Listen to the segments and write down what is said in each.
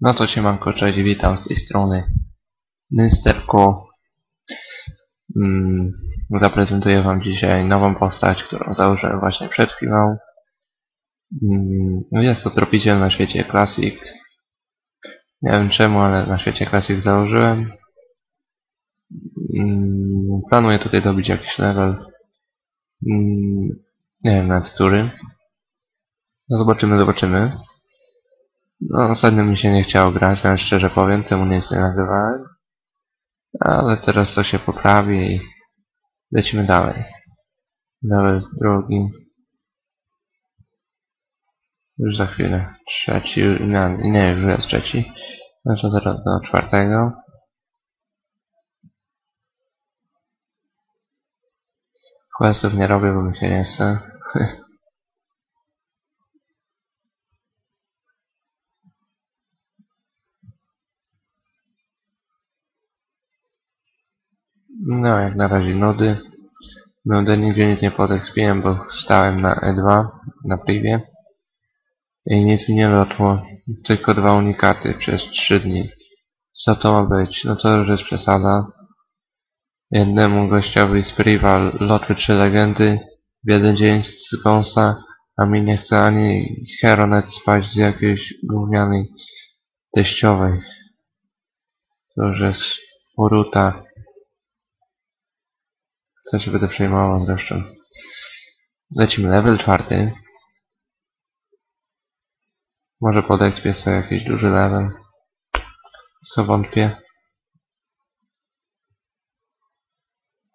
No to siemanko, cześć, witam z tej strony Mysterko. Mm, zaprezentuję wam dzisiaj nową postać, którą założyłem właśnie przed chwilą. Mm, no jest to tropiciel na świecie Classic. Nie wiem czemu, ale na świecie Classic założyłem. Mm, planuję tutaj dobić jakiś level. Mm, nie wiem nawet który. No zobaczymy, zobaczymy. No, ostatnio mi się nie chciało grać, nawet szczerze powiem, temu nic nie nagrywałem. Ale teraz to się poprawi i lecimy dalej. Level drugi. Już za chwilę. Trzeci, nie, nie już jest trzeci. To teraz do czwartego. Questów nie robię, bo mi się nie chce. No, jak na razie nody. Nody nigdzie nic nie podekspiłem, bo stałem na E2, na privie. I nic mi nie lotło. Tylko dwa unikaty przez 3 dni. Co to ma być? No to już jest przesada. Jednemu gościowi z priva lotły trzy legendy w jeden dzień z kąsa, a mi nie chce ani Heronet spać z jakiejś gównianej teściowej. To już jest poruta. Co się będę przejmował zresztą. Lecimy level czwarty. Może pod expie sobie jakiś duży level. Co wątpię.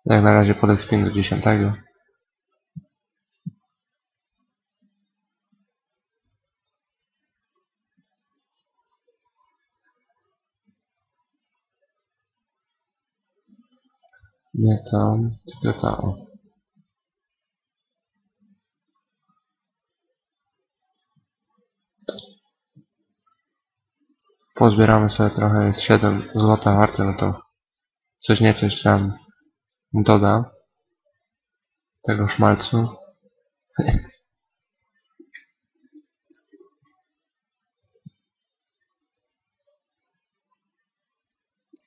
Jak na razie pod expie do dziesiątego. Nie to, tylko to. Pozbieramy sobie trochę, jest 7 złota warte, no to coś nie coś tam doda tego szmalcu.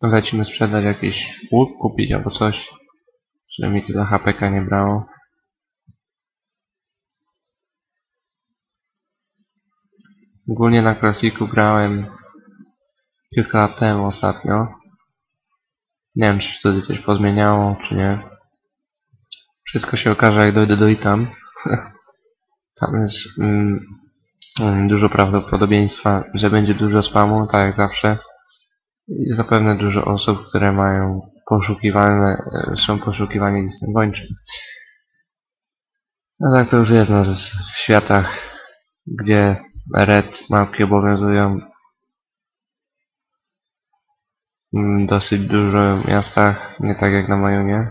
Lecimy sprzedać jakiś łuk, kupić albo coś, żeby mi tyle HPK nie brało. Ogólnie na klasiku grałem kilka lat temu ostatnio. Nie wiem, czy wtedy coś pozmieniało, czy nie. Wszystko się okaże, jak dojdę do Itam. Tam jest mm, mm, dużo prawdopodobieństwa, że będzie dużo spamu, tak jak zawsze. Zapewne dużo osób, które mają poszukiwane, e, są poszukiwani listem gończym. No tak to już jest na w światach, gdzie red mapki obowiązują mm, dosyć dużo miastach, nie tak jak na Majunie.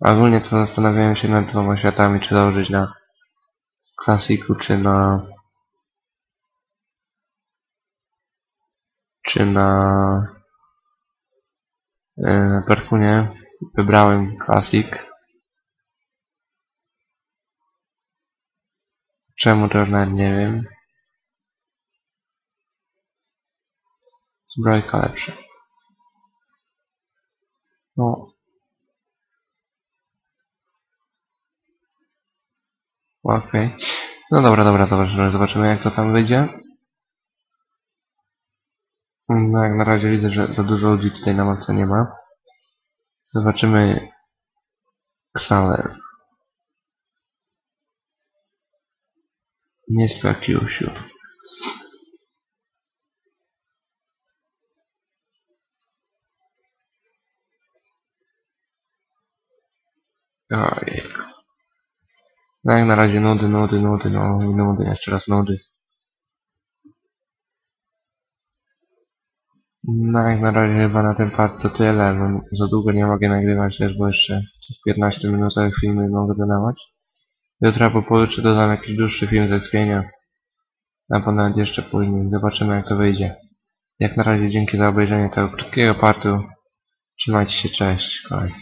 Ogólnie to zastanawiałem się nad dwoma światami, czy założyć na klasiku, czy na czy na yy, Perkunie. Wybrałem Classic. Czemu to nawet nie wiem. Zbrojka lepsza. No. Okej. Okay. No dobra, dobra, zobaczymy, zobaczymy jak to tam wyjdzie. No jak na razie widzę, że za dużo ludzi tutaj na mapce nie ma. Zobaczymy Xaler. Nie Skakiusiu. Ojejku. No jak na razie nudy, nudy, nudy, no i nudy, jeszcze raz nudy. No jak na razie chyba na ten part to tyle, no, za długo nie mogę nagrywać też, bo jeszcze w 15 minutach filmy mogę dodawać. Jutro po pojutrze dodam jakiś dłuższy film z ekspienia. Albo nawet jeszcze później, zobaczymy jak to wyjdzie. Jak na razie dzięki za obejrzenie tego krótkiego partu. Trzymajcie się, cześć, kochani.